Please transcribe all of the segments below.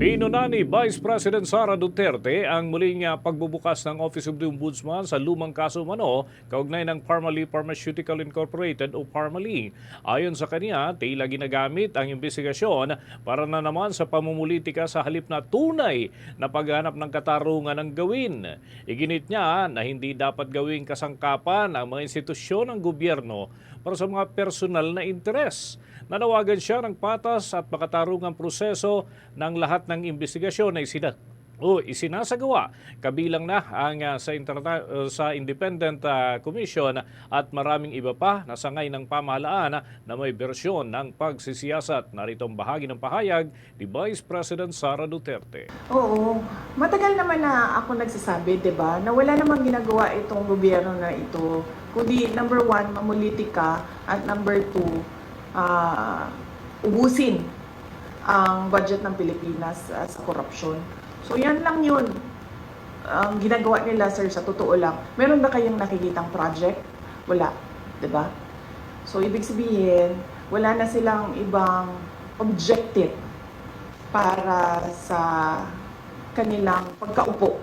Pinuna ni Vice President Sara Duterte ang muling pagbubukas ng Office of the Ombudsman sa lumang kaso mano kaugnay ng Parmalee Pharmaceutical Incorporated o Parmalee. Ayon sa kanya, tila ginagamit ang investigasyon para na naman sa pamumulitika sa halip na tunay na paghanap ng katarungan ng gawin. Iginit niya na hindi dapat gawing kasangkapan ang mga institusyon ng gobyerno para sa mga personal na interes. Nanawagan siya ng patas at makatarungang proseso ng lahat ng investigasyon na isina o isinasagawa kabilang na ang ah, sa interna- uh, sa Independent ah, Commission at maraming iba pa na sangay ng pamahalaan na may bersyon ng pagsisiyasat. Narito ang bahagi ng pahayag ni Vice President Sara Duterte. Oo. Matagal naman na ako nagsasabi, di ba, na wala namang ginagawa itong gobyerno na ito. Kundi, number one, mamulitika. At number two, ah, ubusin ang budget ng Pilipinas ah, sa korupsyon. So, yan lang yun. Ang ginagawa nila, sir, sa totoo lang. Meron ba kayong nakikitang project? Wala. di ba? So, ibig sabihin, wala na silang ibang objective para sa kanilang pagkaupo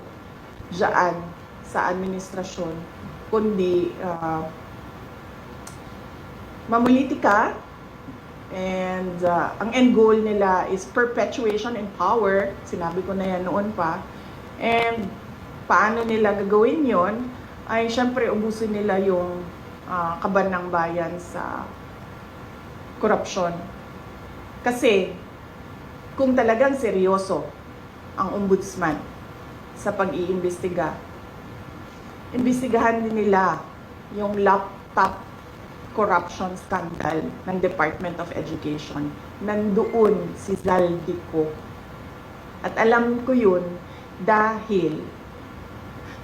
diyan sa administrasyon, kundi uh, mamulitika and uh, ang end goal nila is perpetuation in power. Sinabi ko na yan noon pa. And paano nila gagawin yon ay syempre ubusin nila yung uh, kaban ng bayan sa korupsyon. Kasi kung talagang seryoso ang ombudsman sa pag-iimbestiga, imbestigahan din nila yung laptop corruption scandal ng Department of Education. Nandoon si Zaldico. At alam ko yun dahil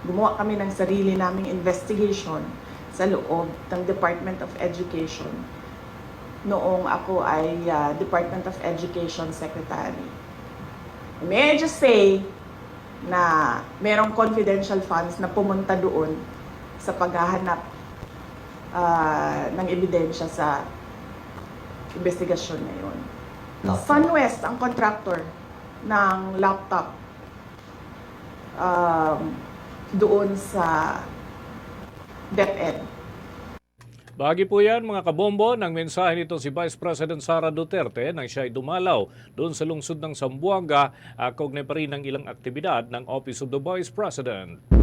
gumawa kami ng sarili naming investigation sa loob ng Department of Education noong ako ay uh, Department of Education Secretary. May I just say na merong confidential funds na pumunta doon sa paghahanap ah, ng ebidensya sa investigasyon na yun. Laptop. Funwest ang contractor ng laptop um, doon sa DepEd. Bahagi po yan mga kabombo ng mensahe nito si Vice President Sara Duterte nang siya ay dumalaw doon sa lungsod ng Zamboanga uh, kaugnay pa rin ng ilang aktibidad ng Office of the Vice President.